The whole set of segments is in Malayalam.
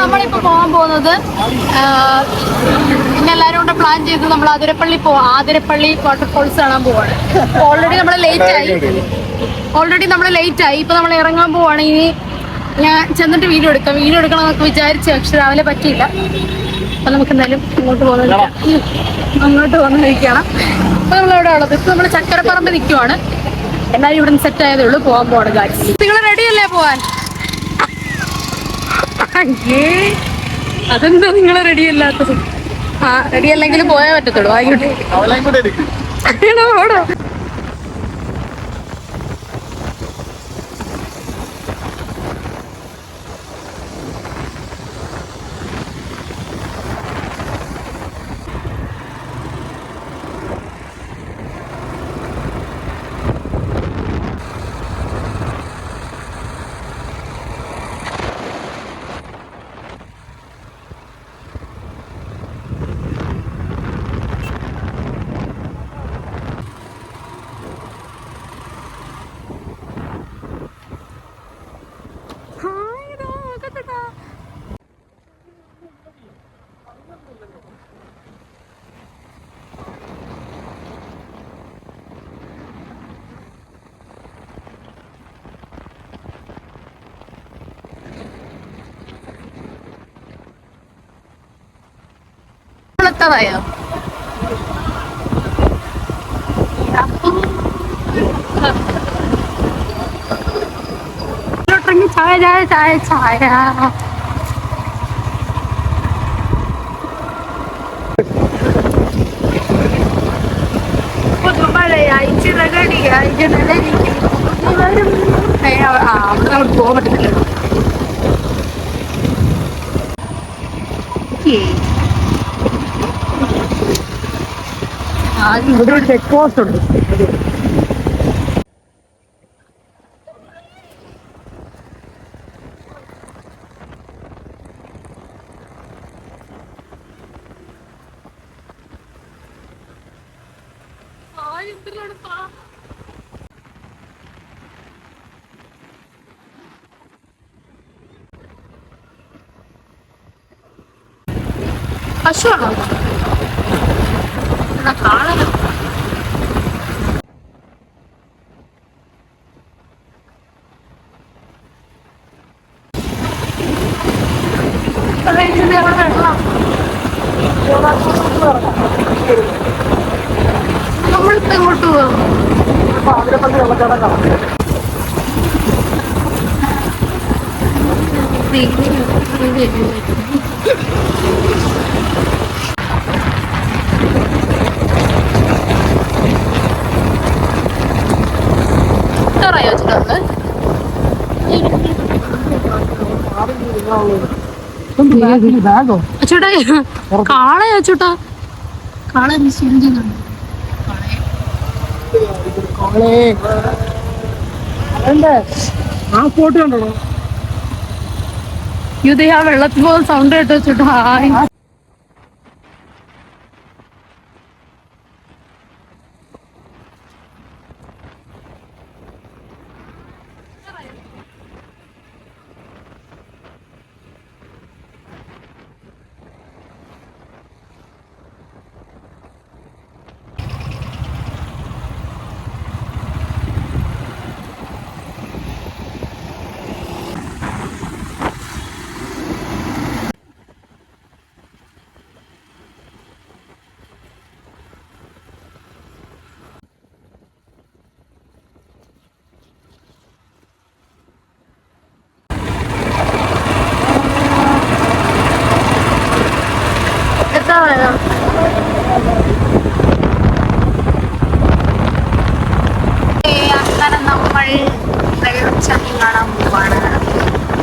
നമ്മളിപ്പോ പോകാൻ പോകുന്നത് പിന്നെ എല്ലാരും കൂടെ പ്ലാൻ ചെയ്ത് നമ്മൾ ആതിരപ്പള്ളി പോവാം ആതിരപ്പള്ളി വാട്ടർഫോൾസ് കാണാൻ പോവാണ്. ഓൾറെഡി നമ്മൾ ലേറ്റ് ആയി. ഓൾറെഡി നമ്മൾ ലേറ്റ് ആയി. ഇപ്പൊ നമ്മൾ ഇറങ്ങാൻ പോവാണ്. ഇനി ഞാൻ ചെന്നിട്ട് വീഡിയോ എടുക്കാം. വീഡിയോ എടുക്കണം എന്നൊക്കെ വിചാരിച്ചു പക്ഷെ രാവിലെ പറ്റിയില്ല. അപ്പൊ നമുക്ക് എന്തായാലും അങ്ങോട്ട് പോകുന്നത് അങ്ങോട്ട് പോകുന്ന നിൽക്കണം അപ്പൊ നമ്മൾ എവിടെ ഉള്ളത്? ഇപ്പൊ നമ്മൾ ചക്കരപ്പറമ്പ് നിൽക്കുവാണ് എല്ലാവരും ഇവിടെ സെറ്റ് ആയതേ ഉള്ളൂ. പോകാൻ പോകണം കാര്യം നിങ്ങൾ റെഡി അല്ലേ പോവാൻ? അയ്യേ. അതെന്താ നിങ്ങൾ റെഡി അല്ലാത്തത്? ആ റെഡി അല്ലെങ്കിൽ പോയാൽ പറ്റത്തുള്ളൂ. ആയിക്കോട്ടെ. ആണോ? ഓടോ എത്താറായോ ഇങ്ങോട്ടിറങ്ങി ചായ ചായ ചായ ചായ പുതുമഴയായി ചിറകടിയായി ജനലരികിൽ പുതുവരും. ഏയ് അവ- ആ, അവിടെ അങ്ങോട്ട് ഇവിടെ ഒരു ചെക്ക് പോസ്റ്റ് ഉണ്ട്. പശുവാണോ എന്നാ കാണാൻ നമ്മളിപ്പോ എങ്ങോട്ട് പോവാം പറയാ ചേട്ടാ ബാഗോ അച്ചോട്ടാ കാളയാ അച്ചോട്ടാ. കാള സ്വിം ചെയ്യുന്നുണ്ട് ആ ഫോട്ടോ കണ്ടോ ഇത് ആ വെള്ളത്തിൽ പോകുന്ന സൗണ്ട് കേട്ടോ ചേട്ടാ ഹായ് എത്ര വേണം അങ്ങനെ നമ്മൾ വെള്ളച്ചാട്ടം കാണാൻ പോവാണ്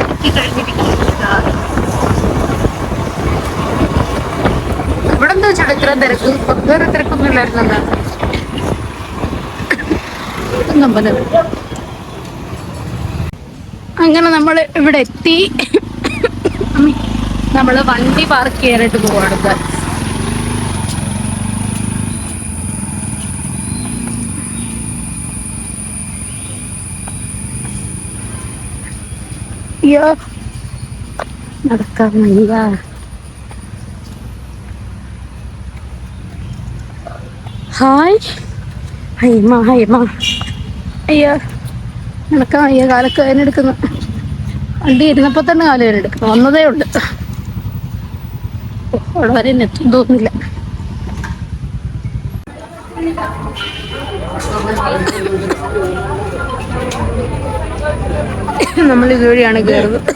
എത്തി കഴിഞ്ഞിരിക്കുക ഇവിടെ എന്താ ചേട്ടാ ഇത്ര തിരക്ക് വേറെ തിരക്കൊന്നും ഇല്ലായിരുന്നല്ലോ. അങ്ങനെ നമ്മൾ ഇവിടെ എത്തി. നമ്മൾ വണ്ടി പാർക്ക് ചെയ്യാനായിട്ട് പോവാടുത്ത് നടക്കാൻ വയ്യ. ഹായ്. ഹൈമ ഹൈമ. അയ്യോ നടക്കാൻ അയ്യ കാലൊക്കെ വേനെടുക്കുന്നു വണ്ടി ഇരുന്നപ്പോൾ തന്നെ കാൽ വേനെടുക്കുന്നു വന്നതേ ഉണ്ട് അവിടെ വരെ എത്തും തോന്നുന്നില്ല. നമ്മൾ ഇതുവഴിയാണ് കയറുന്നത്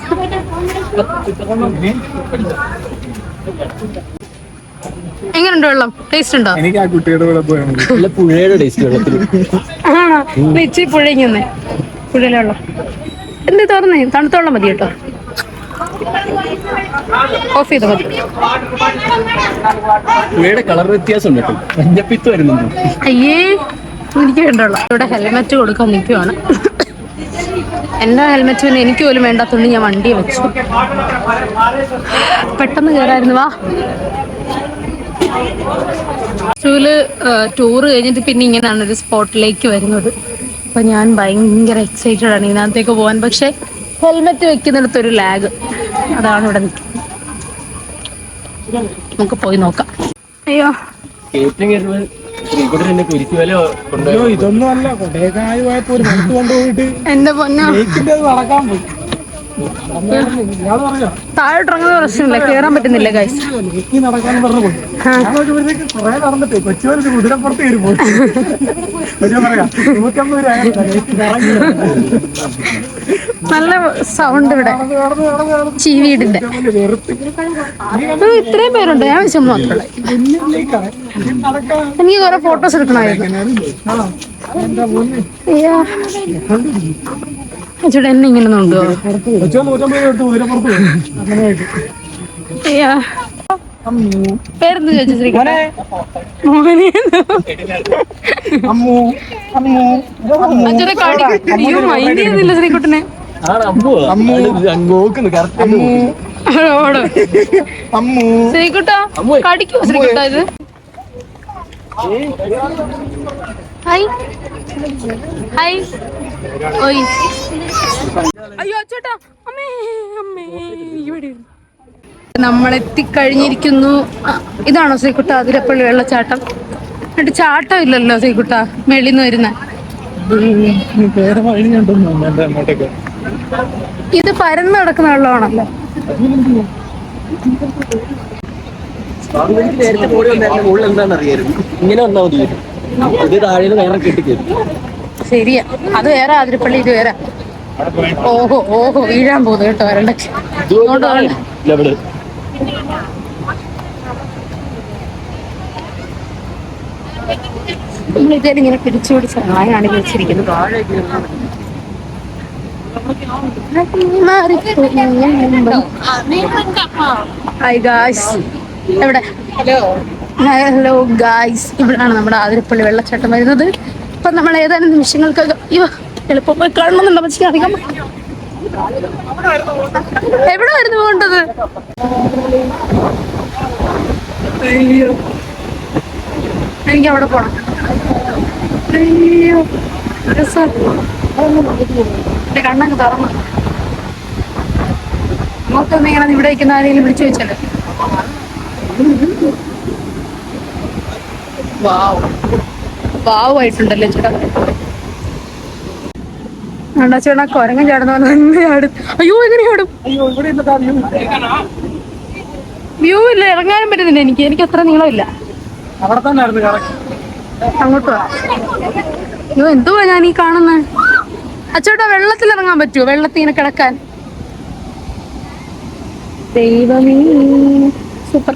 എങ്ങനെയുണ്ട് വെള്ളം? ടേസ്റ്റ് ഉണ്ടോ? എനിക്ക് ആ കുട്ടിയുടെ കൂടെ നല്ല പുഴയുടെ ടേസ്റ്റ് വെള്ളത്തിൽ ആണോ? ഇച്ചിരി പുഴയിങ്ങനെ. പുഴയിലെ വെള്ളം. എന്ത് തുറന്നേ തണുത്ത വെള്ളം മതി കേട്ടോ. ഓഫ് ചെയ്തോ മതി. പുഴയുടെ കളർ വ്യത്യാസം ഉണ്ട് കേട്ടോ. മഞ്ഞപ്പിത്ത് വരുന്നുണ്ട് അയ്യേ എനിക്ക് വേണ്ടുള്ള ഇവിടെ ഹെൽമെറ്റ് കൊടുക്കാൻ നിൽക്കുവാണ് എന്റെ ഹെൽമെറ്റ് പിന്നെ എനിക്ക് പോലും വേണ്ടാത്തതുകൊണ്ട് ഞാൻ വണ്ടി വെച്ചു. പെട്ടെന്ന് കയറായിരുന്നു വാ. ടൂൽ ടൂറ് കഴിഞ്ഞിട്ട് പിന്നെ ഇങ്ങനെയാണ് ഒരു സ്പോട്ടിലേക്ക് വരുന്നത്. അപ്പൊ ഞാൻ ഭയങ്കര എക്സൈറ്റഡ് ആണ് ഇതിനകത്തേക്ക് പോവാൻ പക്ഷെ ഹെൽമെറ്റ് വെക്കുന്നിടത്തൊരു ലാഗ് അതാണ് ഇവിടെ നിൽക്കുന്നത്. നമുക്ക് പോയി നോക്കാം. അയ്യോ. ഇതൊന്നും അല്ല. കൊടേക്കായ് പോയപ്പോ ഒരു കൊണ്ടുപോയിട്ട് എന്റെ പൊന്നോ. നടക്കാൻ പോയി. താഴോട്ടിറങ്ങുന്ന പ്രശ്നമില്ല. കേറാൻ പറ്റുന്നില്ല ഗൈസ് നല്ല സൗണ്ട് ഇവിടെ. ചീവീടിന്റെ ഇത്രയും പേരുണ്ട്. ഞാൻ നടക്കാൻ എനിക്ക് കുറെ ഫോട്ടോസ് എടുക്കണമായിരുന്നു. ചേട്ടാ എന്നെ ഇങ്ങനെ പേരെന്ത് ചോദിച്ചു അയ്യോ മൈൻഡ് ചെയ്യുന്നില്ല ശ്രീകുട്ടനെ. ശ്രീകുട്ട. കടിക്കോ ശ്രീകുട്ട ഇത്? ഹായ്. ഹായ്. ഓയ്. അയ്യോ ചേട്ടാ അമ്മേ അമ്മേ ഇവിടെ നമ്മൾ എത്തിക്കഴിഞ്ഞിരിക്കുന്നു ഇതാണോ ശ്രീകുട്ട അതിരപ്പള്ളി വെള്ളച്ചാട്ടം? എന്നിട്ട് ചാട്ടം ഇല്ലല്ലോ ശ്രീകുട്ട മേളിന്ന് വരുന്ന. ഇത് പരന്ന് കിടക്കുന്ന വെള്ളമാണല്ലോ. നേരത്തെ ഓടി വന്നായിരുന്നു മുകളിൽ എന്താണെന്ന് അറിയായിരുന്നു ഇങ്ങനെ വന്നാൽ മതി ഇത് താഴെ വേറെ കെട്ടിക്കയറും ശരിയാ. അത് വേറെ അതിരപ്പള്ളി ഇത് വേറെ. ഓഹോ ഓഹോ വീഴാൻ പോകുന്നു കേട്ടോ വരണ്ടൊക്കെ ഇങ്ങനെ പിടിച്ചു പിടിച്ച് ആയാണ് വെച്ചിരിക്കുന്നത് ഹായ് ഗായ്സ് എവിടെ? ഹലോ ഗായ്സ് ഇവിടാണ് നമ്മുടെ ആതിരപ്പള്ളി വെള്ളച്ചാട്ടം വരുന്നത്. ഇപ്പൊ നമ്മൾ ഏതാനും നിമിഷങ്ങൾക്കകം അയ്യോ. എളുപ്പം പോയി കാണണമെന്നുണ്ടോ പക്ഷേ അധികം. എവിടെ ആയിരുന്നു പോകേണ്ടത്? എനിക്ക് അവിടെ പോണം. എന്റെ കണ്ണൊക്കെ തറന്നു. നമുക്കൊന്ന് ഇങ്ങനെ ഇവിടെ ഇരിക്കുന്ന ആരെങ്കിലും വിളിച്ചു വെച്ചല്ലേ വാവ്. വാവ് ആയിട്ടുണ്ടല്ലേ ചേട്ടാ. ചേട്ടാ കൊരങ്ങൻ ചാടുന്ന തന്നെ ചാടും. അയ്യോ എങ്ങനെ ചാടും? വ്യൂ ഇല്ല ഇറങ്ങാനും പറ്റുന്നില്ല എനിക്ക്. എനിക്ക് അത്ര നീളമില്ല. അവിടെ തന്നെ അങ്ങോട്ട് അയ്യോ എന്തുവാ ഞാൻ ഈ കാണുന്നത് അച്ചോട്ടാ വെള്ളത്തിൽ ഇറങ്ങാൻ പറ്റുമോ വെള്ളത്തിൽ ഇങ്ങനെ കിടക്കാൻ. ദൈവമേ സൂപ്പർ.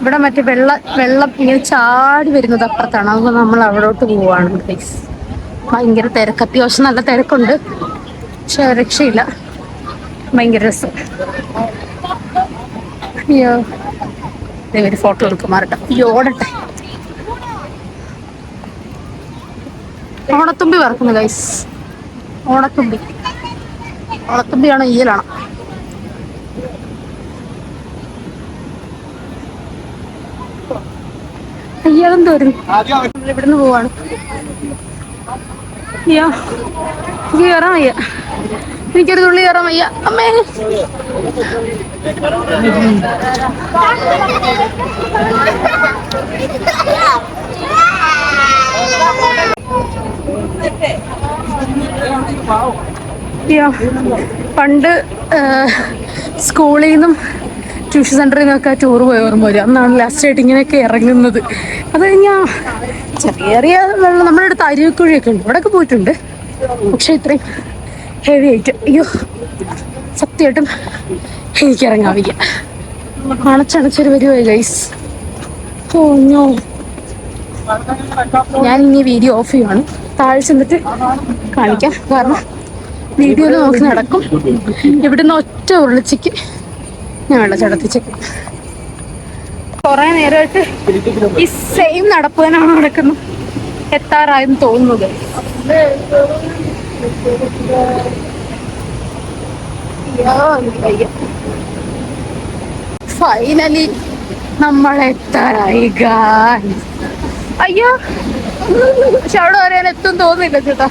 ഇവിടെ മറ്റേ വെള്ള വെള്ളം ഇങ്ങനെ ചാടി വരുന്നത് അപ്പുറത്താണ്. അതുകൊണ്ട് നമ്മൾ അവിടോട്ട് പോവാണ് പ്ലീസ് ഭയങ്കര തിരക്ക്. അത്യാവശ്യം നല്ല തിരക്കുണ്ട്. പക്ഷെ രക്ഷയില്ല. ഭയങ്കര രസം. അയ്യോ. ഒരു ഫോട്ടോ എടുക്കും മാറട്ടെ. അയ്യോ ഓടട്ടെ. ഓണത്തുമ്പി വറക്കുന്നു ഗൈസ് ഓണത്തുമ്പി. ഓണത്തുമ്പിയാണോ ഈയലാണോ. അയ്യാളും തോരും. ഇവിടുന്ന് പോവാണ്. അയ്യോ എനിക്ക് കയറാൻ വയ്യ. എനിക്കൊരു തുള്ളി കയറാൻ വയ്യ. അമ്മേ. പണ്ട് സ്കൂളിൽ നിന്നും ട്യൂഷൻ സെന്ററിൽ നിന്നൊക്കെ ടൂർ പോയി ഓർമ്മ വരും അന്നാണ് ലാസ്റ്റ് ആയിട്ട് ഇങ്ങനെയൊക്കെ ഇറങ്ങുന്നത്. അത് കഴിഞ്ഞാൽ ചെറിയ ചെറിയ വെള്ളം നമ്മുടെ അടുത്ത് അരുവിക്കുഴിയൊക്കെ ഉണ്ട്. ഇവിടെയൊക്കെ പോയിട്ടുണ്ട്. പക്ഷെ ഇത്രയും ഹെവി ആയിട്ട് അയ്യോ സത്യമായിട്ടും എനിക്ക് ഇറങ്ങാൻ വയ്യ അണച്ചണച്ചൊരു വരുവായി ഗൈസ് തോന്നോ ഞാൻ ഇനി വീഡിയോ ഓഫ് ചെയ്യുവാണ്. താഴെ ചെന്നിട്ട് കാണിക്കാം. കാരണം വീഡിയോയിൽ നോക്കി നടക്കും. ഇവിടുന്ന് ഒറ്റ ഉരുളിച്ചയ്ക്ക് ഞാൻ വെള്ളച്ചാട്ടത്തിൽ ചെക്കും. കുറെ നേരമായിട്ട് ഈ സെയിം നടപ്പ് തന്നെയാണ് നടക്കുന്നത്. എത്താറായെന്ന് തോന്നുന്നത് ഫൈനലി നമ്മൾ എത്താറായി. അയ്യോ. പക്ഷെ അവിടെ വരെ എത്തും തോന്നുന്നില്ല ചേട്ടാ.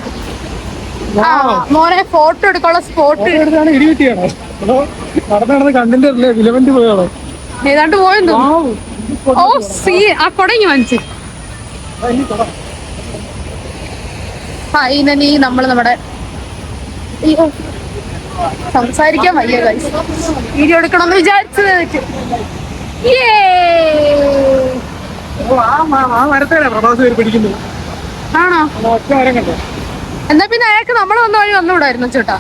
ആ മോനെ ഫോട്ടോ എടുക്കാനുള്ള സ്പോട്ട് നടന്ന് നടന്ന് കണ്ണിന്റെ വിലവന്റ് പോയാണോ ഏതാണ്ട് പോയെന്നു ഓ സീ ആ കൊടങ്ങി വാങ്ങിച്ചു. ഫൈനലി നമ്മൾ നമ്മുടെ സംസാരിക്കാൻ വയ്യ guys. വീഡിയോ എടുക്കണമെന്ന് വിചാരിച്ചത് ആണോ? എന്നാ പിന്നെ അയാൾക്ക് നമ്മൾ വന്ന വഴി വന്നുകൂടായിരുന്നു ചേട്ടാ.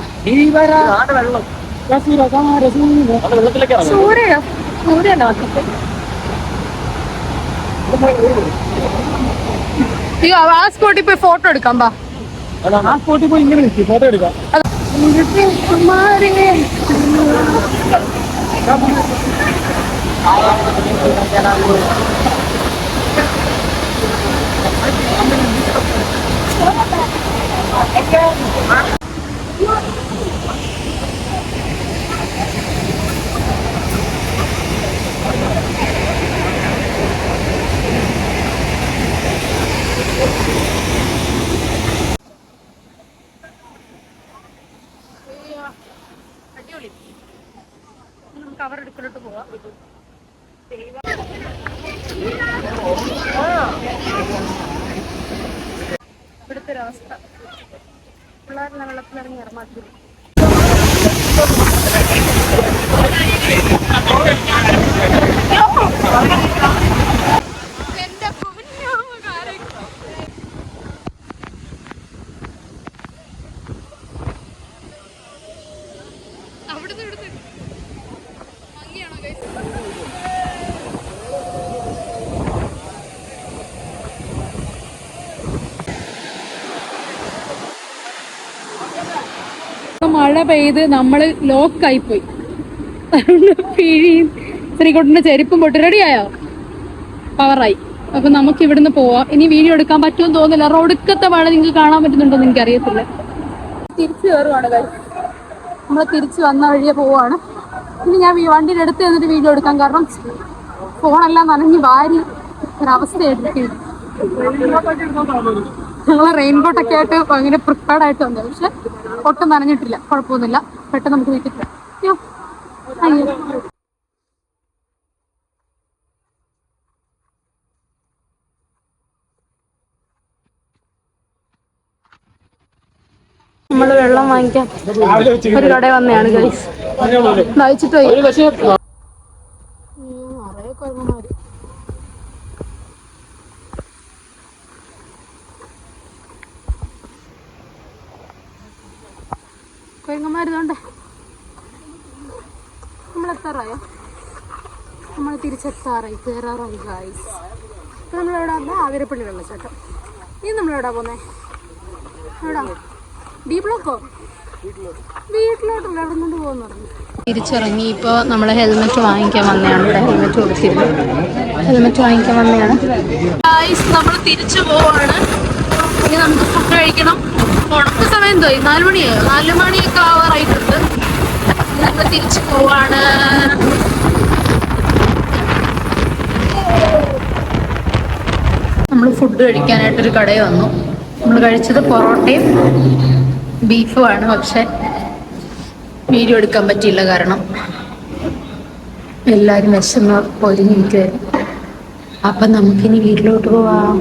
സൂര്യല്ല വന്നിട്ട് അയ്യോ ആ സ്പോട്ടിൽ പോയി ഫോട്ടോ എടുക്കാം ബാ ആ സ്പോട്ടിൽ പോയി ഇങ്ങനെ ഫോട്ടോ എടുക്കാം. അടിപൊളി Let's go. പെയ്ത് നമ്മൾ ലോക്കായി പോയി പിഴിയും ശ്രീകുട്ടന്റെ ചെരുപ്പും പൊട്ടി. റെഡിയായോ പവറായി അപ്പൊ നമുക്ക് ഇവിടുന്ന് പോവാം. ഇനി വീഡിയോ എടുക്കാൻ പറ്റുമെന്ന് തോന്നുന്നില്ല. റോഡിക്കത്തെ മഴ നിങ്ങൾക്ക് കാണാൻ പറ്റുന്നുണ്ടോ എന്ന് അറിയത്തില്ല തിരിച്ചു കയറുവാണ് നമ്മൾ തിരിച്ചു വന്ന വഴിയെ പോവാണ്. ഇനി ഞാൻ വണ്ടിയിൽ വണ്ടിയുടെ അടുത്ത് എന്നിട്ട് വീഡിയോ എടുക്കാം. കാരണം ഫോണെല്ലാം നനഞ്ഞ് വാരി ഒരവസ്ഥയായിട്ട് ഞങ്ങൾ റെയിൻകോട്ടൊക്കെ ആയിട്ട് ഭയങ്കര പ്രിപ്പയർഡ് ആയിട്ട് വന്നത്. പക്ഷെ ഒട്ടും നനഞ്ഞിട്ടില്ല. കുഴപ്പമൊന്നുമില്ല. പെട്ടെന്ന് നമുക്ക് വീട്ടിൽ അയ്യോ. നമ്മൾ വെള്ളം വാങ്ങിക്കാൻ ഒരു കടയിൽ വന്നതാണ് ഗൈസ് വായിച്ചിട്ട് പോയി ഒരു പക്ഷേ നിറയെ കുഴപ്പമാര് കുരങ്ങന്മാരുതോണ്ടേ നമ്മളെത്താറായോ തിരിച്ചെത്താറായി കയറാറായി ഗായ്സ് നമ്മളെവിടെ? വന്നാൽ ആതിരപ്പള്ളി വെള്ളച്ചാട്ടം. ഇനി നമ്മളെവിടാ പോന്നേ? എവിടാ? ഡി ബ്ലോക്കോ വീട്ടിലോട്ടല്ല അവിടെ നിന്ന് പോകുന്നു തിരിച്ചിറങ്ങി ഇപ്പോൾ നമ്മൾ ഹെൽമെറ്റ് വാങ്ങിക്കാൻ വന്നതാണ്. ഇവിടെ ഹെൽമെറ്റ് കൊടുത്തിരുന്നു ഹെൽമെറ്റ് വാങ്ങിക്കാൻ വന്നതാണ്. നമ്മൾ തിരിച്ചു പോവാണ്. ഇനി നമുക്ക് ഫുഡ് കഴിക്കണം. ഉണക്ക സമയം തോയി നാല് മണിയായോ നാല് മണിയൊക്കെ ആവാറായിട്ടുണ്ട്. നമ്മൾ തിരിച്ചു പോവാണ്. നമ്മൾ ഫുഡ് കഴിക്കാനായിട്ടൊരു കടയിൽ വന്നു. നമ്മൾ കഴിച്ചത് പൊറോട്ടയും ബീഫുമാണ് പക്ഷെ വീഡിയോ എടുക്കാൻ പറ്റിയില്ല കാരണം എല്ലാവരും വിശന്ന് പൊരിഞ്ഞിരിക്കുമായിരുന്നു അപ്പം നമുക്കിനി വീട്ടിലോട്ട് പോവാം.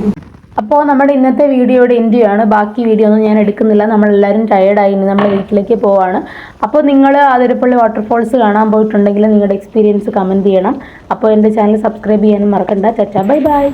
അപ്പോൾ നമ്മുടെ ഇന്നത്തെ വീഡിയോയുടെ എൻഡ് ആണ് ബാക്കി വീഡിയോ ഒന്നും ഞാൻ എടുക്കുന്നില്ല. നമ്മളെല്ലാവരും ടയേർഡായി ഇനി നമ്മൾ വീട്ടിലേക്ക് പോവാണ്. അപ്പോൾ നിങ്ങൾ ആതിരപ്പള്ളി വാട്ടർഫോൾസ് കാണാൻ പോയിട്ടുണ്ടെങ്കിൽ നിങ്ങളുടെ എക്സ്പീരിയൻസ് കമന്റ് ചെയ്യണം. അപ്പോൾ എന്റെ ചാനൽ സബ്സ്ക്രൈബ് ചെയ്യാനും മറക്കണ്ട. ചച്ചാ ബൈ ബൈ.